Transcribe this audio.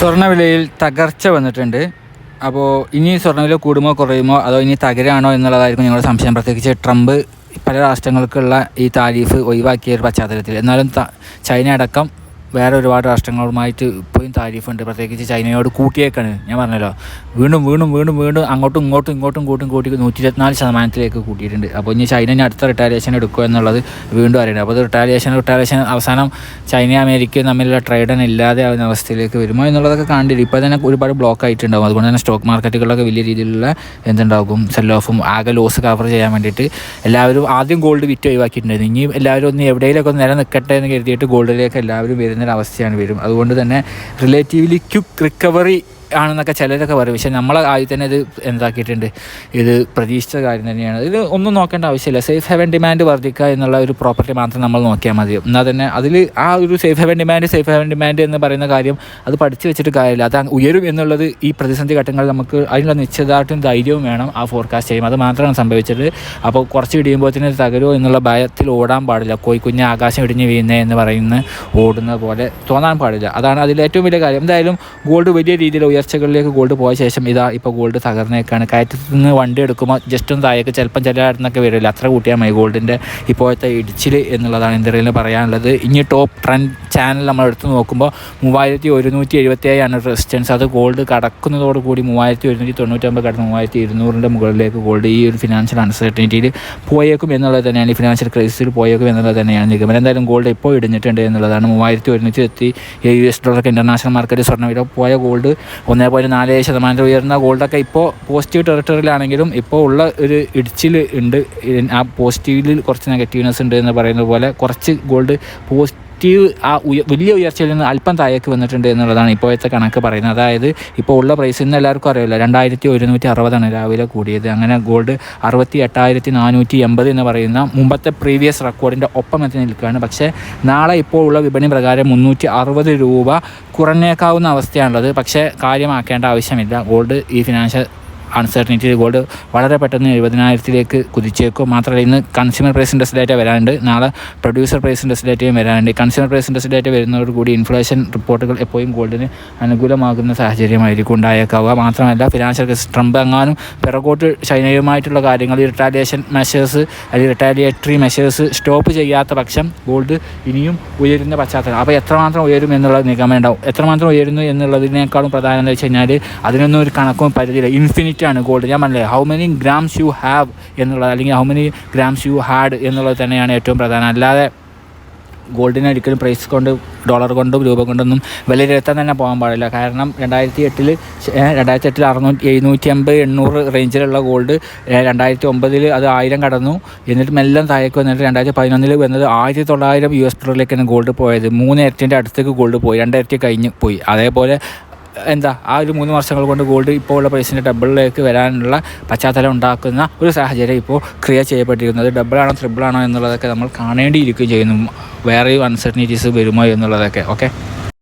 സ്വർണവിലയിൽ തകർച്ച വന്നിട്ടുണ്ട്. അപ്പോൾ ഇനി സ്വർണവില കൂടുമോ കുറയുമോ അതോ ഇനി തകരാണോ എന്നുള്ളതായിരിക്കും ഞങ്ങളുടെ സംശയം. പ്രത്യേകിച്ച് ട്രംപ് പല രാഷ്ട്രങ്ങൾക്കുള്ള ഈ താരീഫ് ഒഴിവാക്കിയ ഒരു പശ്ചാത്തലത്തിൽ. എന്നാലും ചൈന അടക്കം വേറെ ഒരുപാട് രാഷ്ട്രങ്ങളുമായിട്ട് ഇപ്പോഴും താരീഫുണ്ട്. പ്രത്യേകിച്ച് ചൈനയോട് കൂട്ടിയേക്കാണ്. ഞാൻ പറഞ്ഞല്ലോ. വീണ്ടും വീണ്ടും വീണ്ടും വീണ്ടും അങ്ങോട്ടും ഇങ്ങോട്ടും ഇങ്ങോട്ടും കൂട്ടും കൂട്ടി നൂറ്റി ഇരുപത്തിനാല് ശതമാനത്തിലേക്ക് കൂട്ടിയിട്ടുണ്ട്. അപ്പോൾ ഇനി ചൈന ഇനി അടുത്ത റിട്ടാലിയേഷൻ എടുക്കുക എന്നുള്ളത് വീണ്ടും അറിയണം. അപ്പോൾ അത് റിട്ടാലിയേഷൻ റിട്ടാലിയേഷൻ അവസാനം ചൈന അമേരിക്കയും തമ്മിലുള്ള ട്രേഡൻ ഇല്ലാതെ ആവുന്ന അവസ്ഥയിലേക്ക് വരുമോ എന്നുള്ളതൊക്കെ കണ്ടിട്ട് ഇപ്പോൾ തന്നെ ഒരുപാട് ബ്ലോക്ക് ആയിട്ടുണ്ടാകും അതുകൊണ്ട് തന്നെ സ്റ്റോക്ക് മാർക്കറ്റുകളിലൊക്കെ വലിയ രീതിയിലുള്ള എന്തുണ്ടാകും? സെൽ ഓഫും ആകെ ലോസ് കവർ ചെയ്യാൻ വേണ്ടിയിട്ട് എല്ലാവരും ആദ്യം ഗോൾഡ് വിറ്റ് ഒഴിവാക്കിയിട്ടുണ്ടായിരുന്നു. ഇനി എല്ലാവരും ഒന്ന് എവിടെയെങ്കിലൊക്കെ ഒന്ന് നില നിൽക്കട്ടെ എന്ന് കരുതിയിട്ട് ഗോൾഡിലേക്ക് എല്ലാവരും വരുന്നൊരവസ്ഥയാണ് വരും. അതുകൊണ്ട് തന്നെ റിലേറ്റീവ്ലി ക്വിക്ക് റിക്കവറി ആണെന്നൊക്കെ ചിലരൊക്കെ പറയും. പക്ഷേ നമ്മളെ ആദ്യം തന്നെ ഇത് എന്താക്കിയിട്ടുണ്ട്. ഇത് പ്രതീക്ഷിച്ച കാര്യം തന്നെയാണ്. ഇത് ഒന്നും നോക്കേണ്ട ആവശ്യമില്ല. സേഫ് ഹെവൻ ഡിമാൻഡ് വർദ്ധിക്കുക എന്നുള്ള ഒരു പ്രോപ്പർട്ടി മാത്രം നമ്മൾ നോക്കിയാൽ മതി. എന്നാൽ തന്നെ അതിൽ ആ ഒരു safe haven demand safe haven demand എന്ന് പറയുന്ന കാര്യം അത് പഠിച്ചു വെച്ചിട്ട് കാര്യമില്ല. അത് ഉയരും എന്നുള്ളത് ഈ പ്രതിസന്ധി ഘട്ടങ്ങളിൽ നമുക്ക് അതിനുള്ള നിശ്ചിതമായിട്ടും ധൈര്യവും വേണം ആ ഫോർകാസ്റ്റ് ചെയ്യും അത് മാത്രമാണ് സംഭവിച്ചത് അപ്പോൾ കുറച്ച് ഇടിയുമ്പോൾ തന്നെ തകരുമോ എന്നുള്ള ഭയത്തിൽ ഓടാൻ പാടില്ല. കോയി കുഞ്ഞ് ആകാശം ഇടിഞ്ഞ് വീഴുന്നേ എന്ന് പറയുന്ന ഓടുന്ന പോലെ തോന്നാൻ പാടില്ല. അതാണ് അതിൽ ഏറ്റവും വലിയ കാര്യം. എന്തായാലും ഗോൾഡ് വലിയ രീതിയിൽ ഉയർച്ചകളിലേക്ക് ഗോൾഡ് പോയ ശേഷം ഇതാ ഇപ്പോൾ ഗോൾഡ് തകർന്നേക്കാണ്. കയറ്റത്തിൽ നിന്ന് വണ്ടി എടുക്കുമ്പോൾ ജസ്റ്റ് ഒന്ന് താഴേക്ക് ചിലപ്പം ചില അടുത്തൊക്കെ വരില്ല. അത്ര കൂട്ടിയാൽ മതി ഗോൾഡിന്റെ ഇപ്പോഴത്തെ ഇടിച്ചിൽ എന്നുള്ളതാണ് ഇന്ത്യയിൽ പറയാനുള്ളത്. ഇനി ടോപ്പ് ട്രെൻഡ് ചാനൽ നമ്മൾ എടുത്ത് നോക്കുമ്പോൾ മൂവായിരത്തി ഒരുന്നൂറ്റി എഴുപത്തി ഏഴാണ് റെസിസ്റ്റൻസ് അത് ഗോൾഡ് കടക്കുന്നതോടുകൂടി മൂവായിരത്തി ഒരുന്നൂറ്റി തൊണ്ണൂറ്റൊമ്പത് കടന്ന് മൂവായിരത്തി ഇരുന്നൂറിന്റെ മുകളിലേക്ക് ഗോൾഡ് ഈ ഒരു ഫിനാൻഷ്യൽ അൺസർട്ടനിറ്റിയിൽ പോയേക്കും എന്നുള്ളത് തന്നെയാണ്. ഈ ഫിനാൻഷ്യൽ ക്രൈസിസിൽ പോയേക്കും എന്നുള്ളത് തന്നെയാണ് നിഗമനം. എന്തായാലും ഗോൾഡ് ഇപ്പോൾ ഇടിഞ്ഞിട്ടുണ്ട് എന്നുള്ളതാണ്. മൂവായിരത്തി ഒരുന്നൂറ്റി എത്തി യു എസ് ഡോളർക്ക് ഇന്റർനാഷണൽ മാർക്കറ്റ് സ്വർണവില പോയ ഗോൾഡ് ഒന്നേ പോയിന്റ് നാല് ശതമാനം ഉയർന്ന. ഗോൾഡൊക്കെ ഇപ്പോൾ പോസിറ്റീവ് ടെറിട്ടറിയിലാണെങ്കിലും ഇപ്പോൾ ഉള്ള ഒരു ഇടിച്ചിൽ ഉണ്ട്. ആ പോസിറ്റീവിൽ കുറച്ച് നെഗറ്റീവ്നെസ് ഉണ്ട് എന്ന് പറയുന്നത് പോലെ കുറച്ച് ഗോൾഡ് പോസിറ്റീവ് ആ ഉയ വലിയ ഉയർച്ചയിൽ നിന്ന് അല്പം താഴേക്ക് വന്നിട്ടുണ്ട് എന്നുള്ളതാണ് ഇപ്പോഴത്തെ കണക്ക് പറയുന്നത്. അതായത് ഇപ്പോൾ ഉള്ള പ്രൈസ് ഇന്ന് എല്ലാവർക്കും അറിയില്ല രണ്ടായിരത്തി ഒരുന്നൂറ്റി അറുപതാണ് രാവിലെ കൂടിയത്. അങ്ങനെ ഗോൾഡ് അറുപത്തി എട്ടായിരത്തി നാനൂറ്റി എൺപത് എന്ന് പറയുന്ന മുമ്പത്തെ പ്രീവിയസ് റെക്കോർഡിന്റെ ഒപ്പം എത്തി നിൽക്കുകയാണ്. പക്ഷേ നാളെ ഇപ്പോൾ ഉള്ള വിപണി പ്രകാരം മുന്നൂറ്റി അറുപത് രൂപ കുറഞ്ഞേക്കാവുന്ന അവസ്ഥയാണുള്ളത്. പക്ഷേ കാര്യമാക്കേണ്ട ആവശ്യമില്ല. ഗോൾഡ് ഈ ഫിനാൻഷ്യൽ അൺസർട്ടനിറ്റി ഗോൾഡ് വളരെ പെട്ടെന്ന് എഴുപതിനായിരത്തിലേക്ക് കുതിച്ചേക്കും. മാത്രമല്ല ഇന്ന് കൺസ്യൂമർ പ്രൈസ് ഇൻഡെക്സ് ഡാറ്റ വരാനുണ്ട്. നാളെ പ്രൊഡ്യൂസർ പ്രൈസ് ഇൻഡെക്സ് ഡാറ്റയും വരാനുണ്ട്. കൺസ്യൂമർ പ്രൈസ് ഇൻഡെക്സ് ഡേറ്റ വരുന്നതോടുകൂടി ഇൻഫ്ലേഷൻ റിപ്പോർട്ടുകൾ എപ്പോഴും ഗോൾഡിന് അനുകൂലമാകുന്ന സാഹചര്യമായിരിക്കും ഉണ്ടായേക്കാവുക. മാത്രമല്ല ഫിനാൻഷ്യൽ ട്രംപ് എങ്ങാനും പിറകോട്ട് ചൈനയുമായിട്ടുള്ള കാര്യങ്ങൾ റിട്ടാലിയേഷൻ മെഷേഴ്സ് അല്ലെങ്കിൽ റിട്ടാലിയേറ്ററി മെഷേഴ്സ് സ്റ്റോപ്പ് ചെയ്യാത്ത പക്ഷം ഗോൾഡ് ഇനിയും ഉയരുന്ന പശ്ചാത്തലം. അപ്പോൾ എത്രമാത്രം ഉയരും എന്നുള്ള നിഗമനം ഉണ്ടാവും. എത്രമാത്രം ഉയരുന്നു എന്നുള്ളതിനേക്കാളും പ്രധാനം എന്ന് വെച്ച് കഴിഞ്ഞാൽ അതിനൊന്നും ഒരു കണക്കും പരിധിയില്ല. ഇൻഫിനിറ്റ് ആണ് ഗോൾഡ് ഞാൻ മനസ്സിലായി how many grams you have എന്നുള്ളത് അല്ലെങ്കിൽ how many grams you had എന്നുള്ളത് തന്നെയാണ് ഏറ്റവും പ്രധാനം. അല്ലാതെ ഗോൾഡിനെ ഒരിക്കലും പ്രൈസ് കൊണ്ട് ഡോളർ കൊണ്ടും രൂപ കൊണ്ടൊന്നും വിലയിരുത്താൻ തന്നെ പോകാൻ പാടില്ല. കാരണം രണ്ടായിരത്തി എട്ടിൽ രണ്ടായിരത്തി എട്ടിൽ അറുന്നൂറ്റി എഴുന്നൂറ്റി അമ്പത് എണ്ണൂറ് റേഞ്ചിലുള്ള ഗോൾഡ് രണ്ടായിരത്തി ഒമ്പതിൽ അത് ആയിരം കടന്നു. എന്നിട്ട് മെല്ലെ താഴേക്ക് വന്നിട്ട് രണ്ടായിരത്തി പതിനൊന്നിൽ വന്നത് ആയിരത്തി തൊള്ളായിരം യു എസ് ഡോളറിലേക്കാണ് ഗോൾഡ് പോയത്. മൂന്ന് ഇരട്ടിന്റെ അടുത്തേക്ക് ഗോൾഡ് പോയി രണ്ടിരട്ടി കഴിഞ്ഞ് പോയി. അതേപോലെ എന്താ ആ ഒരു മൂന്ന് വർഷങ്ങൾ കൊണ്ട് ഗോൾഡ് ഇപ്പോൾ ഉള്ള പ്രൈസിന്റെ ഡബിളിലേക്ക് വരാനുള്ള പശ്ചാത്തലം ഉണ്ടാക്കുന്ന ഒരു സാഹചര്യം ഇപ്പോൾ ക്രിയേറ്റ് ചെയ്യപ്പെട്ടിരിക്കുന്നത്. ഡബിളാണോ ട്രിബിളാണോ എന്നുള്ളതൊക്കെ നമ്മൾ കാണേണ്ടിയിരിക്കുകയും ചെയ്യുന്നു. വേറെയും അൺസർട്ടനിറ്റീസ് വരുമോ എന്നുള്ളതൊക്കെ ഓക്കെ